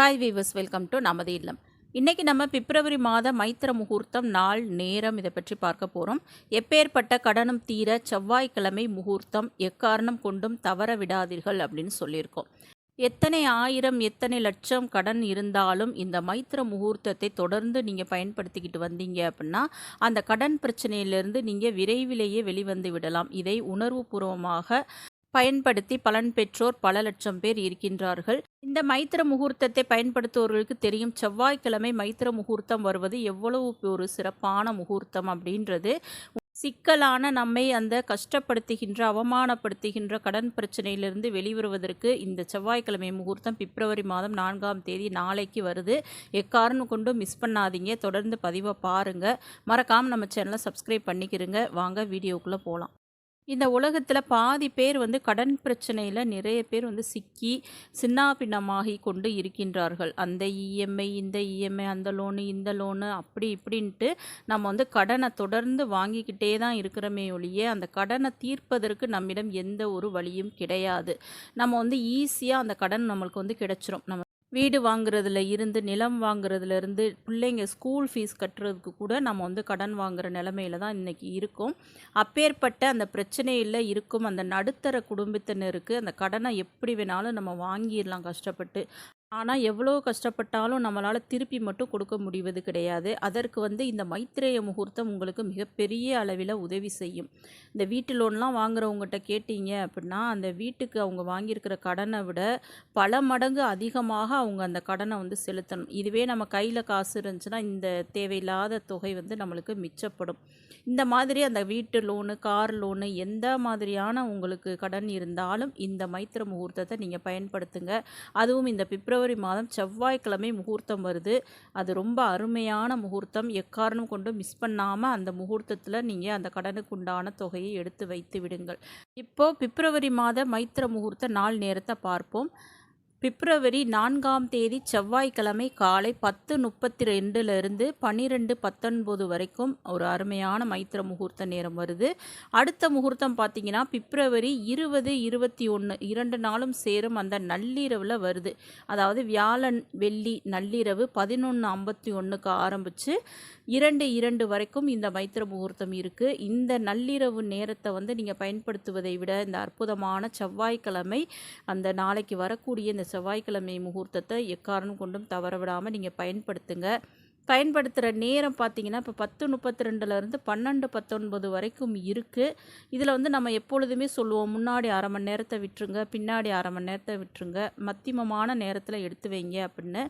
Hi viewers welcome to நமது இல்லம். இன்றைக்கி நம்ம பிப்ரவரி மாத மைத்திர முகூர்த்தம் நாள் நேரம் இதை பற்றி பார்க்க போகிறோம் எப்பேற்பட்ட கடனும் தீர செவ்வாய்க்கிழமை முகூர்த்தம் எக்காரணம் கொண்டும் தவற விடாதீர்கள் அப்படின்னு சொல்லியிருக்கோம். எத்தனை ஆயிரம் எத்தனை லட்சம் கடன் இருந்தாலும் இந்த மைத்திர முகூர்த்தத்தை தொடர்ந்து நீங்கள் பயன்படுத்திக்கிட்டு வந்தீங்க அப்படின்னா அந்த கடன் பிரச்சனையிலிருந்து நீங்கள் விரைவிலேயே வெளிவந்து விடலாம். இதை உணர்வுபூர்வமாக பயன்படுத்தி பலன் பெற்றோர் பல லட்சம் பேர் இருக்கின்றார்கள். இந்த மைத்திர முகூர்த்தத்தை பயன்படுத்துவோர்களுக்கு தெரியும். செவ்வாய்க்கிழமை மைத்திர முகூர்த்தம் வருவது எவ்வளவு ஒரு சிறப்பான முகூர்த்தம் அப்படின்றது. சிக்கலான நம்மை அந்த கஷ்டப்படுத்துகின்ற அவமானப்படுத்துகின்ற கடன் பிரச்சனையிலிருந்து வெளிவருவதற்கு இந்த செவ்வாய்க்கிழமை முகூர்த்தம் பிப்ரவரி மாதம் நான்காம் தேதி நாளைக்கு வருது. எக்காரணம் கொண்டும் மிஸ் பண்ணாதீங்க. தொடர்ந்து பதிவை பாருங்கள் மறக்காமல் நம்ம சேனலை சப்ஸ்கிரைப் பண்ணிக்கிறங்க வாங்க வீடியோக்குள்ளே போகலாம் இந்த உலகத்தில் பாதி பேர் வந்து கடன் பிரச்சனையில் நிறைய பேர் வந்து சிக்கி சின்னாபின்னமாகி கொண்டு இருக்கின்றார்கள். அந்த இஎம்ஐ இந்த இஎம்ஐ அந்த லோனு இந்த லோனு அப்படி இப்படின்ட்டு நம்ம வந்து கடனை தொடர்ந்து வாங்கிக்கிட்டே தான் இருக்கிறோமே ஒழிய அந்த கடனை தீர்ப்பதற்கு நம்மிடம் எந்த ஒரு வழியும் கிடையாது. நம்ம வந்து ஈஸியாக அந்த கடன் நம்மளுக்கு வந்து கிடைச்சிரும். நம்ம வீடு வாங்குறதுல இருந்து நிலம் வாங்குறதுல இருந்து பிள்ளைங்க ஸ்கூல் ஃபீஸ் கட்டுறதுக்கு கூட நம்ம வந்து கடன் வாங்குகிற நிலமையில தான் இன்றைக்கி இருக்கும். அப்பேற்பட்ட அந்த பிரச்சனையில் இருக்கும் அந்த நடுத்தர குடும்பத்தினருக்கு அந்த கடனை எப்படி வேணாலும் நம்ம வாங்கிடலாம் கஷ்டப்பட்டு. ஆனால் எவ்வளோ கஷ்டப்பட்டாலும் நம்மளால் திருப்பி மட்டும் கொடுக்க முடிவது கிடையாது. அதற்கு வந்து இந்த மைத்திரேய முகூர்த்தம் உங்களுக்கு மிகப்பெரிய அளவில் உதவி செய்யும். இந்த வீட்டு லோன்லாம் வாங்குறவங்ககிட்ட கேட்டீங்க அப்படின்னா அந்த வீட்டுக்கு அவங்க வாங்கியிருக்கிற கடனை விட பல மடங்கு அதிகமாக அவங்க அந்த கடனை வந்து செலுத்தணும். இதுவே நம்ம கையில் காசு இருந்துச்சுன்னா இந்த தேவையில்லாத தொகை வந்து நம்மளுக்கு மிச்சப்படும். இந்த மாதிரி அந்த வீட்டு லோனு கார் லோனு எந்த மாதிரியான உங்களுக்கு கடன் இருந்தாலும் இந்த மைத்திர முகூர்த்தத்தை நீங்கள் பயன்படுத்துங்க. அதுவும் இந்த பிப்ரவரி பிப்ரவரி மாதம் செவ்வாய்க்கிழமை முகூர்த்தம் வருது. அது ரொம்ப அருமையான முகூர்த்தம். எக்காரணம் கொண்டு மிஸ் பண்ணாமல் அந்த முகூர்த்தத்தில் நீங்கள் அந்த கடனுக்கு உண்டான தொகையை எடுத்து வைத்து விடுங்கள். இப்போது பிப்ரவரி மாத மைத்திர முகூர்த்த நாள் நேரத்தை பார்ப்போம். பிப்ரவரி நான்காம் தேதி செவ்வாய்க்கிழமை காலை பத்து முப்பத்தி ரெண்டுலேருந்து பன்னிரெண்டு பத்தொன்பது வரைக்கும் ஒரு அருமையான மைத்திர முகூர்த்த நேரம் வருது. அடுத்த முகூர்த்தம் பார்த்தீங்கன்னா பிப்ரவரி இருபது இருபத்தி ஒன்று இரண்டு நாளும் சேரும் அந்த நள்ளிரவில் வருது. அதாவது வியாழன் வெள்ளி நள்ளிரவு பதினொன்று ஐம்பத்தி ஒன்றுக்கு ஆரம்பித்து இரண்டு இரண்டு வரைக்கும் இந்த மைத்திர முகூர்த்தம் இருக்குது இந்த நள்ளிரவு நேரத்தை வந்து நீங்கள் பயன்படுத்துவதை விட இந்த அற்புதமான செவ்வாய்க்கிழமை அந்த நாளைக்கு வரக்கூடிய இந்த செவ்வாய்க்கிழமை முகூர்த்தத்தை எக்காரணம் கொண்டும் தவற விடாமல் நீங்கள் பயன்படுத்துங்க. பயன்படுத்துகிற நேரம் பார்த்தீங்கன்னா இப்போ பத்து முப்பத்தி ரெண்டுலேருந்து பன்னெண்டு பத்தொன்பது வரைக்கும் இருக்குது இதில் வந்து நம்ம எப்பொழுதுமே சொல்லுவோம் முன்னாடி அரை மணி நேரத்தை விட்டுருங்க பின்னாடி அரை மணி நேரத்தை விட்டுருங்க மத்தியமமான நேரத்தில் எடுத்து வைங்க அப்படின்னு.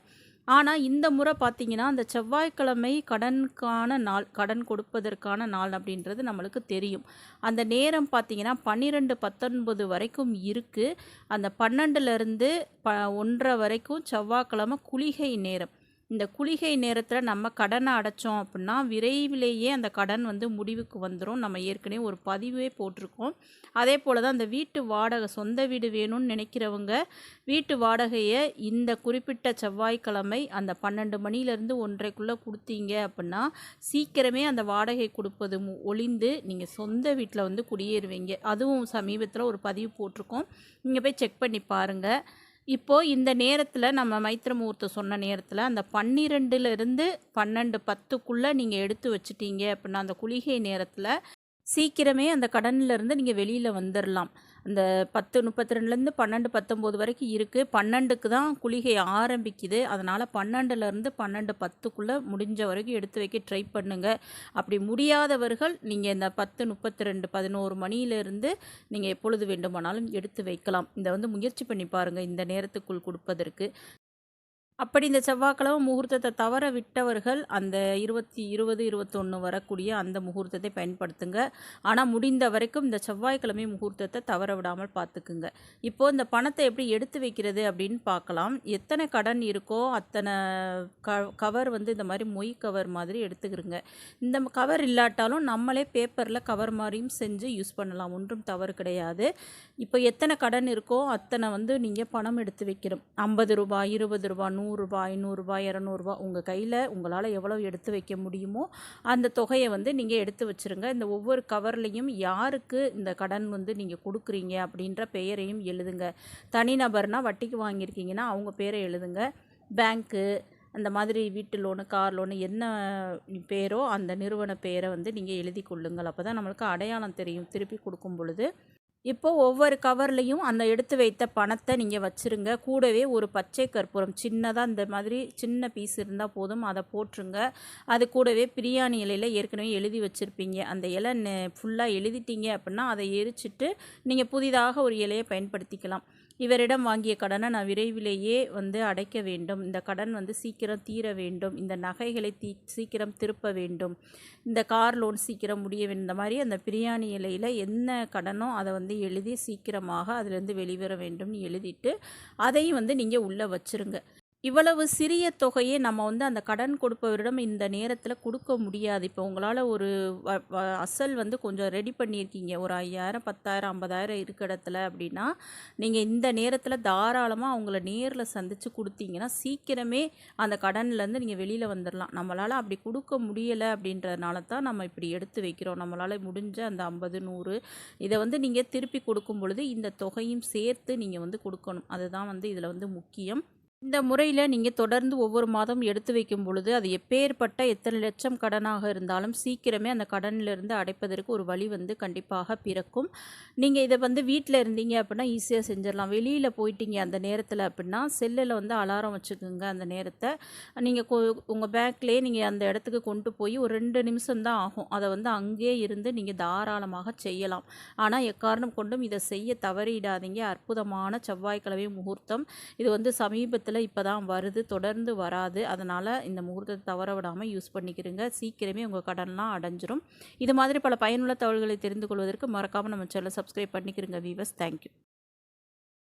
ஆனால் இந்த முறை பார்த்திங்கன்னா அந்த செவ்வாய்க்கிழமை கடனுக்கான நாள் கடன் கொடுப்பதற்கான நாள் அப்படின்றது நம்மளுக்கு தெரியும். அந்த நேரம் பார்த்திங்கன்னா பன்னிரெண்டு பத்தொன்பது வரைக்கும் இருக்குது அந்த பன்னெண்டுலேருந்து ப ஒன்றரை வரைக்கும் செவ்வாய்க்கிழமை குளிகை நேரம். இந்த குளிகை நேரத்தில் நம்ம கடனை அடைச்சோம் அப்படின்னா விரைவிலேயே அந்த கடன் வந்து முடிவுக்கு வந்துடும் நம்ம ஏற்கனவே ஒரு பதிவே போட்டிருக்கோம். அதே போல் தான் அந்த வீட்டு வாடகை சொந்த வீடு வேணும்னு நினைக்கிறவங்க வீட்டு வாடகையை இந்த குறிப்பிட்ட செவ்வாய்க்கிழமை அந்த பன்னெண்டு மணிலேருந்து ஒன்றைக்குள்ளே கொடுத்தீங்க அப்படின்னா சீக்கிரமே அந்த வாடகை கொடுப்பது ஒளிந்து நீங்கள் சொந்த வீட்டில் வந்து குடியேறுவீங்க. அதுவும் சமீபத்தில் ஒரு பதிவு போட்டிருக்கோம். நீங்கள் போய் செக் பண்ணி பாருங்கள் இப்போது இந்த நேரத்தில் நம்ம மைத்திர முகூர்த்தம் சொன்ன நேரத்தில் அந்த பன்னிரெண்டுலேருந்து பன்னெண்டு பத்துக்குள்ளே நீங்கள் எடுத்து வச்சிட்டீங்க அப்படின்னா அந்த குளிகை நேரத்தில் சீக்கிரமே அந்த கடன்லேருந்து நீங்கள் வெளியில் வந்துடலாம் அந்த பத்து முப்பத்தி ரெண்டுலேருந்து பன்னெண்டு பத்தொம்போது வரைக்கும் இருக்குது பன்னெண்டுக்கு தான் குளிகை ஆரம்பிக்குது. அதனால் பன்னெண்டுலேருந்து பன்னெண்டு பத்துக்குள்ளே முடிஞ்ச வரைக்கும் எடுத்து வைக்க ட்ரை பண்ணுங்கள் அப்படி முடியாதவர்கள் நீங்கள் இந்த பத்து முப்பத்தி ரெண்டு பதினோரு மணியிலேருந்து நீங்கள் எப்பொழுது வேண்டுமானாலும் எடுத்து வைக்கலாம். இதை வந்து முயற்சி பண்ணி பாருங்கள் இந்த நேரத்துக்குள் கொடுப்பதற்கு. அப்படி இந்த செவ்வாய்க்கிழமை முகூர்த்தத்தை தவற விட்டவர்கள் அந்த இருபத்தி இருபது இருபத்தொன்று வரக்கூடிய அந்த முகூர்த்தத்தை பயன்படுத்துங்க. ஆனால் முடிந்த வரைக்கும் இந்த செவ்வாய்க்கிழமை முகூர்த்தத்தை தவற விடாமல் பார்த்துக்குங்க. இப்போது இந்த பணத்தை எப்படி எடுத்து வைக்கிறது அப்படின்னு பார்க்கலாம். எத்தனை கடன் இருக்கோ அத்தனை க கவர் வந்து இந்த மாதிரி மொய் கவர் மாதிரி எடுத்துக்கிறோங்க. இந்த கவர் இல்லாட்டாலும் நம்மளே பேப்பரில் கவர் மாதிரியும் செஞ்சு யூஸ் பண்ணலாம். ஒன்றும் தவறு கிடையாது. இப்போ எத்தனை கடன் இருக்கோ அத்தனை வந்து நீங்கள் பணம் எடுத்து வைக்கணும். ஐம்பது ரூபாய் இருபது ரூபா நூறு நூறுரூபா ஐநூறுரூபா இரநூறுபா உங்கள் கையில் உங்களால் எவ்வளோ எடுத்து வைக்க முடியுமோ அந்த தொகையை வந்து நீங்கள் எடுத்து வச்சுருங்க. இந்த ஒவ்வொரு கவர்லேயும் யாருக்கு இந்த கடன் வந்து நீங்கள் கொடுக்குறீங்க அப்படின்ற பெயரையும் எழுதுங்க. தனிநபர்னால் வட்டிக்கு வாங்கியிருக்கீங்கன்னா அவங்க பேரை எழுதுங்க. பேங்க்கு அந்த மாதிரி வீட்டு லோனு கார் லோனு என்ன பேரோ அந்த நிறுவன பேரை வந்து நீங்கள் எழுதி கொள்ளுங்கள். அப்போ தான் நம்மளுக்கு அடையாளம் தெரியும். திருப்பி கொடுக்கும் பொழுது இப்போ ஒவ்வொரு கவர்லேயும் அந்த எடுத்து வைத்த பணத்தை நீங்கள் வச்சுருங்க. கூடவே ஒரு பச்சை கற்பூரம் சின்னதாக இந்த மாதிரி சின்ன பீஸ் இருந்தால் போதும் அதை போட்டுருங்க. அது கூடவே பிரியாணி இலையில் ஏற்கனவே எழுதி வச்சுருப்பீங்க. அந்த இலை ஃபுல்லாக எழுதிட்டீங்க அப்படின்னா அதை எரிச்சிட்டு நீங்கள் புதிதாக ஒரு இலையை பயன்படுத்திக்கலாம். இவரிடம் வாங்கிய கடனை நான் விரைவிலேயே வந்து அடைக்க வேண்டும். இந்த கடன் வந்து சீக்கிரம் தீர வேண்டும். இந்த நகைகளை தீ சீக்கிரம் திருப்ப வேண்டும். இந்த கார் லோன் சீக்கிரம் முடிய வேண்டும். இந்த மாதிரி அந்த பிரியாணி இலையில் என்ன கடனோ அதை வந்து எழுதி சீக்கிரமாக அதிலேருந்து வெளிவர வேண்டும்னு எழுதிட்டு அதையும் வந்து நீங்கள் உள்ளே வச்சுருங்க. இவ்வளவு சிறிய தொகையை நம்ம வந்து அந்த கடன் கொடுப்பவரிடம் இந்த நேரத்தில் கொடுக்க முடியாது. இப்போ உங்களால் ஒரு வ அசல் வந்து கொஞ்சம் ரெடி பண்ணியிருக்கீங்க. ஒரு ஐயாயிரம் பத்தாயிரம் ஐம்பதாயிரம் இருக்க இடத்துல அப்படின்னா நீங்கள் இந்த நேரத்தில் தாராளமாக அவங்கள நேரில் சந்தித்து கொடுத்தீங்கன்னா சீக்கிரமே அந்த கடன்லேருந்து நீங்கள் வெளியில் வந்துடலாம் நம்மளால் அப்படி கொடுக்க முடியலை அப்படின்றதுனால தான் நம்ம இப்படி எடுத்து வைக்கிறோம். நம்மளால் முடிஞ்ச அந்த ஐம்பது நூறு இதை வந்து நீங்கள் திருப்பி கொடுக்கும் பொழுது இந்த தொகையும் சேர்த்து நீங்கள் வந்து கொடுக்கணும். அதுதான் வந்து இதில் வந்து முக்கியம். இந்த முறையில் நீங்கள் தொடர்ந்து ஒவ்வொரு மாதம் எடுத்து வைக்கும் பொழுது அது எப்பேற்பட்ட எத்தனை லட்சம் கடனாக இருந்தாலும் சீக்கிரமே அந்த கடனிலிருந்து அடைப்பதற்கு ஒரு வழி வந்து கண்டிப்பாக பிறக்கும். நீங்கள் இதை வந்து வீட்டில் இருந்தீங்க அப்படின்னா ஈஸியாக செஞ்சிடலாம். வெளியில் போயிட்டீங்க அந்த நேரத்தில் அப்படின்னா செல்லில் வந்து அலாரம் வச்சுக்கோங்க அந்த நேரத்தை. நீங்கள் உங்கள் பேங்க்லேயே நீங்கள் அந்த இடத்துக்கு கொண்டு போய் ஒரு ரெண்டு நிமிஷம் தான் ஆகும். அதை வந்து அங்கேயே இருந்து நீங்கள் தாராளமாக செய்யலாம். ஆனால் எக்காரணம் கொண்டும் இதை செய்ய தவறிடாதீங்க. அற்புதமான செவ்வாய்க்கிழமை முகூர்த்தம். இது வந்து சமீபத்தில் காலத்தில் இப்போ தான் வருது தொடர்ந்து வராது. அதனால் இந்த முகூர்த்தத்தை தவற விடாமல் யூஸ் பண்ணிக்கிறீங்க சீக்கிரமே உங்கள் கடன்லாம் அடைஞ்சிரும். இது மாதிரி பல பயனுள்ள தகவல்களை தெரிந்து கொள்வதற்கு மறக்காமல் நம்ம சேனலை சப்ஸ்கிரைப் பண்ணிக்கிறங்க வீவர்ஸ் தேங்க்யூ